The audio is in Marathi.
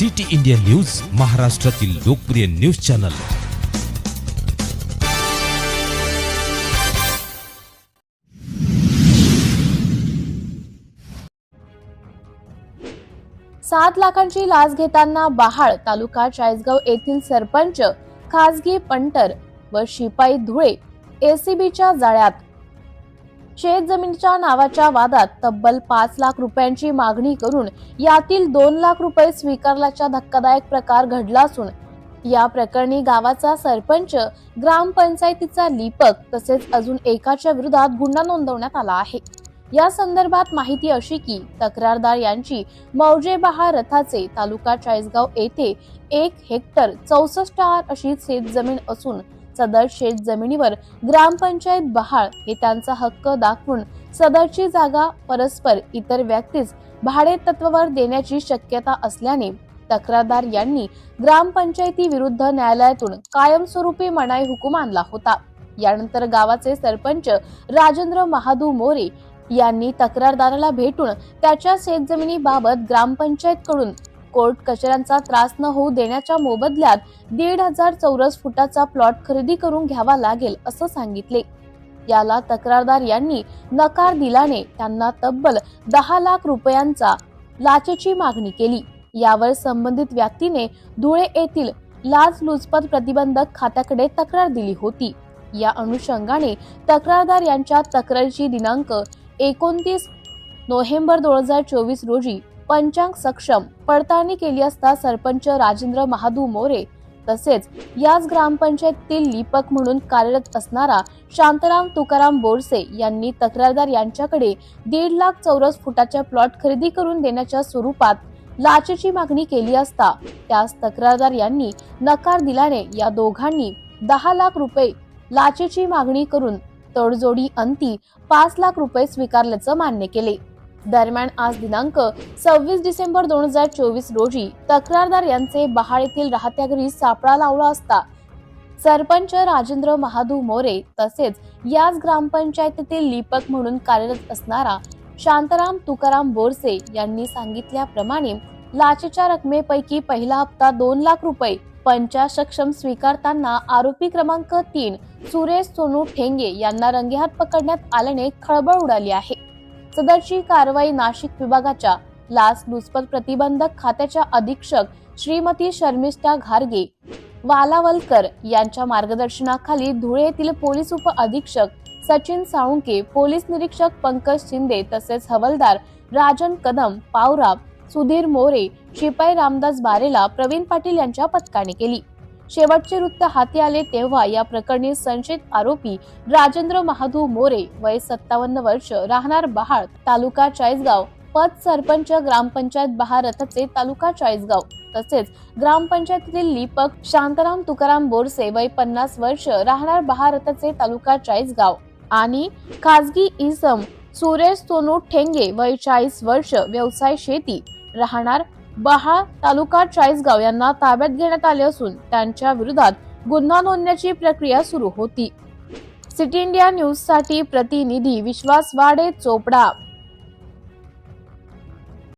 सिटी इंडिया न्यूज महाराष्ट्रातील लोकप्रिय न्यूज चॅनल. सात लाखांची लाच घेताना बहाळ तालुका चाळीसगाव येथील सरपंच खासगी पंटर व शिपाई धुळे एसीबीच्या जाळ्यात शेत जमिनीच्या नावाच्या वादात तब्बल पाच लाख रुपयांची मागणी करून यातील दोन लाख रुपये स्वीकारल्याचा धक्कादायक प्रकार घडला असून या प्रकरणी गावाचा सरपंच ग्रामपंचायतीचा लिपक तसेच अजून एकाच्या विरोधात गुन्हा नोंदवण्यात आला आहे. या संदर्भात माहिती अशी की तक्रारदार यांची मौजे बहार रथाचे तालुका चाळीसगाव येथे एक हेक्टर चौसष्ट आर अशी शेतजमीन असून सदर शेत जमिनीवर ग्रामपंचायत बहाळ हे त्यांचा हक्क दाखवून सदरची जागा परस्पर इतर व्यक्तीस भाडे तत्वावर देण्याची शक्यता असल्याने तक्रारदार यांनी ग्रामपंचायती विरुद्ध न्यायालयातून कायमस्वरूपी मनाई हुकूम आणला होता. यानंतर गावाचे सरपंच राजेंद्र महादू मोरे यांनी तक्रारदाराला भेटून त्याच्या शेतजमिनीबाबत ग्रामपंचायतकडून कोर्ट कचऱ्यांचा त्रास न होऊ देण्याच्या मोबदल्यात दीड हजार चौरस फुटाचा प्लॉट खरेदी करून घ्यावा लागेल असं सांगितले. याला तक्रारदार यांनी नकार दिल्याने त्यांना तब्बल दहा लाख रुपयांचा लाचेची मागणी केली. यावर संबंधित व्यक्तीने धुळे येथील लाचलुचपत प्रतिबंधक खात्याकडे तक्रार दिली होती. या अनुषंगाने तक्रारदार यांच्या तक्रारीची दिनांक एकोणतीस नोव्हेंबर दोन हजार चोवीस रोजी पंचांग सक्षम पडताळणी केली असता सरपंच राजेंद्र महादू मोरे तसेच याच ग्रामपंचायतीतील लिपक म्हणून कार्यरत असणारा शांताराम तुकाराम बोरसे यांनी तक्रारदार यांच्याकडे दीड लाख चौरस फुटाच्या प्लॉट खरेदी करून देण्याच्या स्वरूपात लाचेची मागणी केली असता त्यास तक्रारदार यांनी नकार दिल्याने या दोघांनी दहा लाख रुपये लाचेची मागणी करून तडजोडी अंती पाच लाख रुपये स्वीकारल्याचं मान्य केले. दरम्यान आज दिनांक सव्वीस डिसेंबर दोन हजार चोवीस रोजी तक्रारदार यांचे बहाळ येथील राहत्या घरी सापळा लावला असता. सरपंच राजेंद्र महादू मोरे तसेच याच ग्रामपंचायतीतील लिपक म्हणून कार्यरत असणारा शांताराम तुकाराम बोरसे यांनी सांगितल्याप्रमाणे लाचेच्या रकमेपैकी पहिला हप्ता दोन लाख रुपये पंचा सक्षम स्वीकारताना आरोपी क्रमांक तीन सुरेश सोनू ठेंगे यांना रंगेहात पकडण्यात आल्याने खळबळ उडाली आहे. सदरची कारवाई नाशिक विभागाच्या लाच लुचपत प्रतिबंधक खात्याच्या अधीक्षक श्रीमती शर्मिष्ठा घारगे वालावलकर यांच्या मार्गदर्शनाखाली धुळे येथील पोलीस उप अधीक्षक सचिन साळुंके पोलीस निरीक्षक पंकज शिंदे तसेच हवलदार राजन कदम पावरा सुधीर मोरे शिपाई रामदास बारेला प्रवीण पाटील यांच्या पथकाने केली. शेवटचे वृत्त हाती आले तेव्हा या प्रकरणी संशयित आरोपी राजेंद्र महादू मोरे वय सत्तावन्न वर्ष राहणार बहाळ तालुका चाळीसगाव पद सरपंच ग्रामपंचायत बहार रथचे तालुका चाळीसगाव. तसेच ग्रामपंचायतीतील लिपक शांताराम तुकाराम बोरसे वय पन्नास वर्ष राहणार बहारतचे तालुका चाळीसगाव. आणि खासगी इसम सुरेश सोनू ठेंगे वय चाळीस वर्ष व्यवसाय शेती राहणार बहाळ तालुका चाळीसगाव यांना ताब्यात घेण्यात आले असून त्यांच्या विरोधात गुन्हा नोंदण्याची प्रक्रिया सुरू होती. सिटी इंडिया न्यूजसाठी प्रतिनिधी विश्वास वाडे चोपडा.